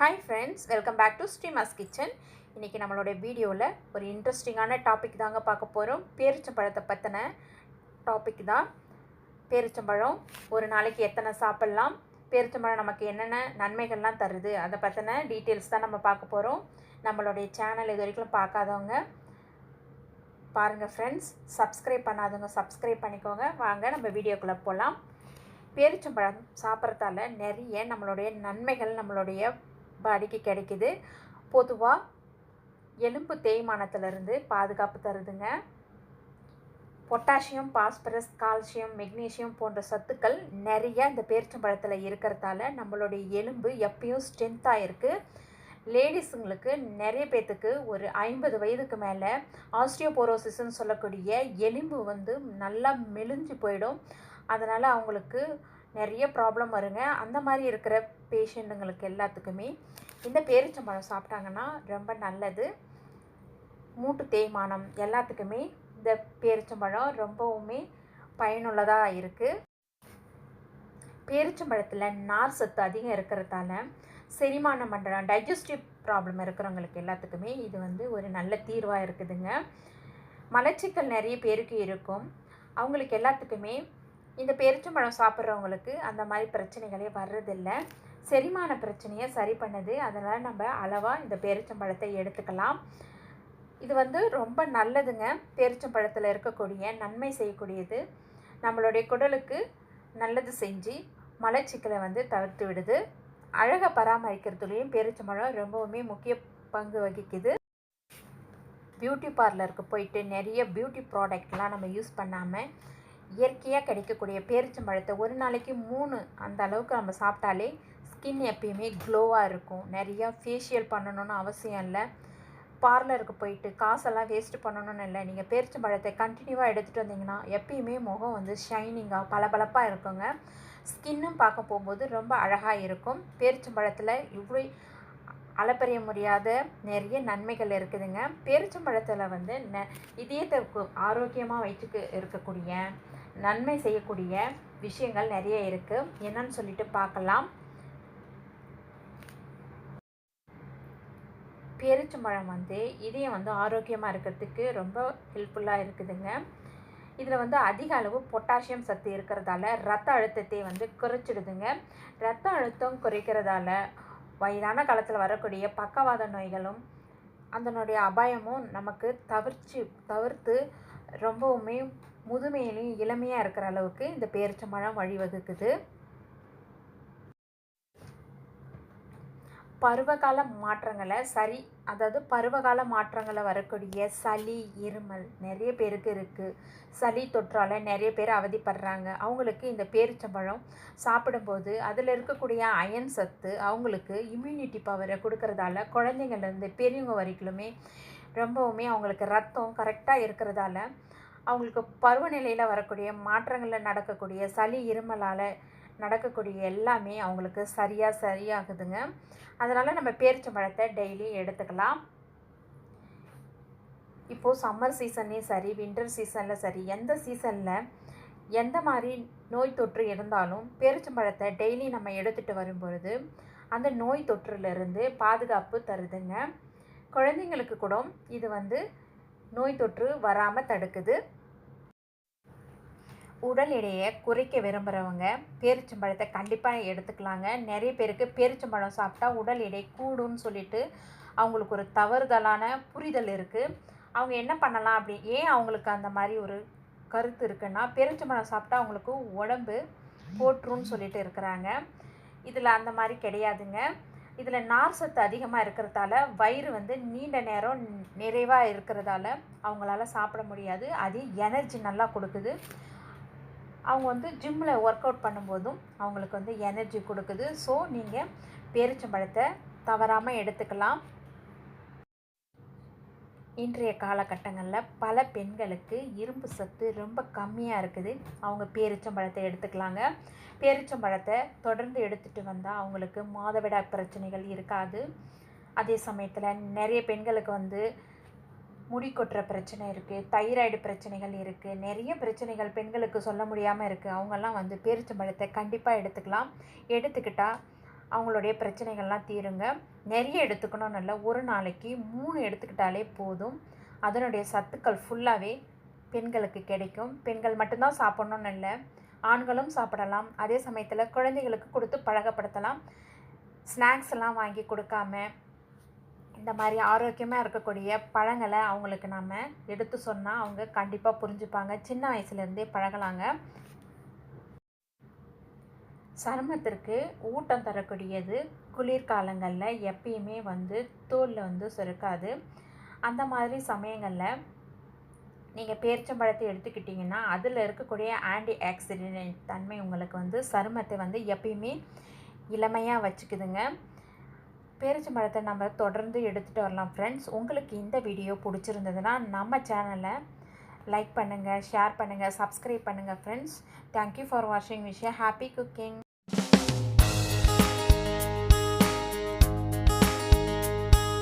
Hi friends welcome back to Srima's kitchen இன்றைக்கி நம்மளுடைய வீடியோவில் ஒரு இன்ட்ரெஸ்டிங்கான டாபிக் தாங்க பார்க்க போகிறோம் பேரிச்சம்பழத்தை பற்றின டாபிக் தான். பேரிச்சம்பழம் ஒரு நாளைக்கு எத்தனை சாப்பிட்லாம்? பேரிச்சம்பழம் நமக்கு என்னென்ன நன்மைகள்லாம் தருது? அதை பற்றின டீட்டெயில்ஸ் தான் நம்ம பார்க்க போகிறோம் நம்மளுடைய சேனல் இது வரைக்கும் பார்க்காதவங்க பாருங்கள் ஃப்ரெண்ட்ஸ் சப்ஸ்கிரைப் பண்ணாதவங்க சப்ஸ்கிரைப் பண்ணிக்கோங்க. வாங்க நம்ம வீடியோக்குள்ளே போகலாம் பேரிச்சம்பழம் சாப்பிட்றதால நிறைய நம்மளுடைய நன்மைகள் நம்மளுடைய பாடிக்கு கிடைக்குது. பொதுவாக எலும்பு தேய்மானத்திலிருந்து பாதுகாப்பு தருதுங்க. பொட்டாசியம் பாஸ்பரஸ் கால்சியம் மெக்னீஷியம் போன்ற சத்துக்கள் நிறைய இந்த பேரிச்சம்பழத்தில் இருக்கிறதால நம்மளுடைய எலும்பு எப்பயும் ஸ்ட்ரென்த்தாக இருக்குது லேடிஸுங்களுக்கு நிறைய பேர்த்துக்கு ஒரு ஐம்பது வயதுக்கு மேலே ஆஸ்டியோபோரோசிஸ்ன்னு சொல்லக்கூடிய எலும்பு வந்து நல்லா மெலிஞ்சு போயிடும். அதனால் அவங்களுக்கு நிறைய ப்ராப்ளம் வருங்க. அந்த மாதிரி இருக்கிற பேஷண்ட்டுங்களுக்கு எல்லாத்துக்குமே இந்த பேரிச்சம்பழம் சாப்பிட்டாங்கன்னா ரொம்ப நல்லது. மூட்டு தேய்மானம் எல்லாத்துக்குமே இந்த பேரிச்சம்பழம் ரொம்பவுமே பயனுள்ளதாக இருக்குது பேரிச்சம்பழத்தில் நார் சத்து அதிகம் இருக்கிறதால செரிமான மண்டலம் டைஜஸ்டிவ் ப்ராப்ளம் இருக்கிறவங்களுக்கு எல்லாத்துக்குமே இது வந்து ஒரு நல்ல தீர்வாக இருக்குதுங்க. மலச்சிக்கல் நிறைய பேருக்கு இருக்கும். அவங்களுக்கு எல்லாத்துக்குமே இந்த பெருச்சம்பழம் சாப்பிட்றவங்களுக்கு அந்த மாதிரி பிரச்சனைகளே வர்றதில்லை. செரிமான பிரச்சனையை சரி பண்ணுது. அதனால் நம்ம அளவாக இந்த பேரிச்சம்பழத்தை எடுத்துக்கலாம். இது வந்து ரொம்ப நல்லதுங்க. பேரிச்சம்பழத்தில் இருக்கக்கூடிய நன்மை செய்யக்கூடியது. நம்மளுடைய குடலுக்கு நல்லது செஞ்சு மலச்சிக்கலை வந்து தவிர்த்து விடுது. அழகை பராமரிக்கிறதுலேயும் பேரிச்சம்பழம் ரொம்பவுமே முக்கிய பங்கு வகிக்குது. பியூட்டி பார்லருக்கு போயிட்டு நிறைய பியூட்டி ப்ராடக்ட்லாம் நம்ம யூஸ் பண்ணாமல் இயற்கையாக கிடைக்கக்கூடிய பேரிச்சம்பழத்தை ஒரு நாளைக்கு மூணு அந்த அளவுக்கு நம்ம சாப்பிட்டாலே ஸ்கின் எப்பயுமே க்ளோவாக இருக்கும். நிறையா ஃபேஷியல் பண்ணணும்னு அவசியம் இல்லை. பார்லருக்கு போயிட்டு காசெல்லாம் வேஸ்ட் பண்ணணும்னு இல்லை. நீங்கள் பேரிச்சம்பழத்தை கண்டினியூவாக எடுத்துகிட்டு வந்தீங்கன்னா எப்பயுமே முகம் வந்து ஷைனிங்காக பளபளப்பாக இருக்குங்க. ஸ்கின்னும் பார்க்க போகும்போது ரொம்ப அழகாக இருக்கும். பேரிச்சம்பழத்தில் இவ்வளோ அளப்பறிய முடியாத நிறைய நன்மைகள் இருக்குதுங்க. பேரிச்சம்பழத்தில் வந்து ந இதயத்தை ஆரோக்கியமாக வச்சுக்கு இருக்கக்கூடிய நன்மை செய்யக்கூடிய விஷயங்கள் நிறைய இருக்குது என்னன்னு சொல்லிட்டு பார்க்கலாம். பேரிச்சம்பழம் வந்து இதயம் வந்து ஆரோக்கியமாக இருக்கிறதுக்கு ரொம்ப ஹெல்ப்ஃபுல்லாக இருக்குதுங்க. இதில் வந்து அதிக அளவு பொட்டாசியம் சத்து இருக்கிறதால ரத்த அழுத்தத்தை வந்து குறைச்சிடுதுங்க. ரத்த அழுத்தம் குறைக்கிறதால வயதான காலத்தில் வரக்கூடிய பக்கவாத நோய்களும் அதனுடைய அபாயமும் நமக்கு தவிர்த்து தவிர்த்து ரொம்பவுமே முதுமையிலையும் இளமையாக இருக்கிற அளவுக்கு இந்த பேரிச்சம்பழம் வழிவகுக்குது. பருவகால மாற்றங்களை சரி அதாவது பருவகால மாற்றங்களை வரக்கூடிய சளி இருமல் நிறைய பேருக்கு இருக்குது சளி தொற்றால் நிறைய பேர் அவதிப்படுறாங்க. அவங்களுக்கு இந்த பேரிச்சம்பழம் சாப்பிடும்போது அதில் இருக்கக்கூடிய அயன் சத்து அவங்களுக்கு இம்யூனிட்டி பவரை கொடுக்கறதால குழந்தைங்கள்லேருந்து பெரியவங்க வரைக்குமே ரொம்பவுமே அவங்களுக்கு ரத்தம் கரெக்டாக இருக்கிறதால அவங்களுக்கு பருவநிலையில் வரக்கூடிய மாற்றங்களில் நடக்கக்கூடிய சளி இருமலால் நடக்கக்கூடிய எல்லாமே அவங்களுக்கு சரியாக சரியாகுதுங்க. அதனால் நம்ம பேரிச்சம்பழத்தை டெய்லி எடுத்துக்கலாம். இப்போது சம்மர் சீசன்லேயும் சரி வின்டர் சீசனில் சரி எந்த சீசனில் எந்த மாதிரி நோய் தொற்று இருந்தாலும் பேரிச்சம்பழத்தை டெய்லி நம்ம எடுத்துகிட்டு வரும்பொழுது அந்த நோய் தொற்றுலேருந்து பாதுகாப்பு தருதுங்க. குழந்தைங்களுக்கு கூட இது வந்து நோய் தொற்று வராமல் தடுக்குது. உடல் எடையை குறைக்க விரும்புகிறவங்க பேரிச்சம்பழத்தை கண்டிப்பாக எடுத்துக்கலாங்க. நிறைய பேருக்கு பேரிச்சம்பழம் சாப்பிட்டா உடல் எடை கூடும்னு சொல்லிட்டு அவங்களுக்கு ஒரு தவறுதலான புரிதல் இருக்குது அவங்க என்ன பண்ணலாம் அப்படி ஏன் அவங்களுக்கு அந்த மாதிரி ஒரு கருத்து இருக்குன்னா பேரிச்சம்பழம் சாப்பிட்டா அவங்களுக்கு உடம்பு போட்டுருன்னு சொல்லிட்டு இருக்கிறாங்க. இதில் அந்த மாதிரி கிடையாதுங்க. இதில் நார் சத்து அதிகமாக இருக்கிறதால வயிறு வந்து நீண்ட நேரம் நிறைவாக இருக்கிறதால அவங்களால சாப்பிட முடியாது. அது எனர்ஜி நல்லா கொடுக்குது. அவங்க வந்து ஜிம்மில் ஒர்க் அவுட் பண்ணும்போதும் அவங்களுக்கு வந்து எனர்ஜி கொடுக்குது. ஸோ நீங்கள் பேரிச்சம்பழத்தை தவறாமல் எடுத்துக்கலாம். இன்றைய காலகட்டங்களில் பல பெண்களுக்கு இரும்பு சத்து ரொம்ப கம்மியாக இருக்குது. அவங்க பேரிச்சம்பழத்தை எடுத்துக்கலாங்க. பேரிச்சம்பழத்தை தொடர்ந்து எடுத்துகிட்டு வந்தால் அவங்களுக்கு மாதவிடாய் பிரச்சனைகள் இருக்காது. அதே சமயத்தில் நிறைய பெண்களுக்கு வந்து முடி கொட்டுற பிரச்சனை இருக்குது தைராய்டு பிரச்சனைகள் இருக்குது நிறைய பிரச்சனைகள் பெண்களுக்கு சொல்ல முடியாமல் இருக்குது அவங்கெல்லாம் வந்து பேரிச்சம்பழத்தை கண்டிப்பாக எடுத்துக்கலாம். எடுத்துக்கிட்டால் அவங்களுடைய பிரச்சனைகள்லாம் தீருங்க. நிறைய எடுத்துக்கணும் இல்லை ஒரு நாளைக்கு மூணு எடுத்துக்கிட்டாலே போதும். அதனுடைய சத்துக்கள் ஃபுல்லாகவே பெண்களுக்கு கிடைக்கும். பெண்கள் மட்டும்தான் சாப்பிட்ணுன்னு இல்லை ஆண்களும் சாப்பிடலாம். அதே சமயத்தில் குழந்தைகளுக்கு கொடுத்து பழகப்படுத்தலாம் ஸ்நாக்ஸ் எல்லாம் வாங்கி கொடுக்காம இந்த மாதிரி ஆரோக்கியமாக இருக்கக்கூடிய பழங்களை அவங்களுக்கு நாம் எடுத்து சொன்னால் அவங்க கண்டிப்பாக புரிஞ்சுப்பாங்க. சின்ன வயசுலேருந்தே பழகலாங்க. சருமத்திற்கு ஊட்டம் தரக்கூடியது குளிர்காலங்களில் எப்பயுமே வந்து தோலில் வந்து சுருக்காது. அந்த மாதிரி சமயங்களில் நீங்கள் பேரிச்சம்பழத்தை எடுத்துக்கிட்டிங்கன்னா அதில் இருக்கக்கூடிய ஆன்டி ஆக்சிடென்ட் தன்மை உங்களுக்கு வந்து சருமத்தை வந்து எப்பயுமே இளமையாக வச்சுக்குதுங்க. பேரிச்சம்பழத்தை நம்ம தொடர்ந்து எடுத்துகிட்டு வரலாம் ஃப்ரெண்ட்ஸ் உங்களுக்கு இந்த வீடியோ பிடிச்சிருந்ததுன்னா நம்ம சேனலை லைக் பண்ணுங்கள் ஷேர் பண்ணுங்கள் சப்ஸ்கிரைப் பண்ணுங்கள் ஃப்ரெண்ட்ஸ் தேங்க்யூ ஃபார் வாட்சிங் விஷயம் ஹாப்பி குக்கிங்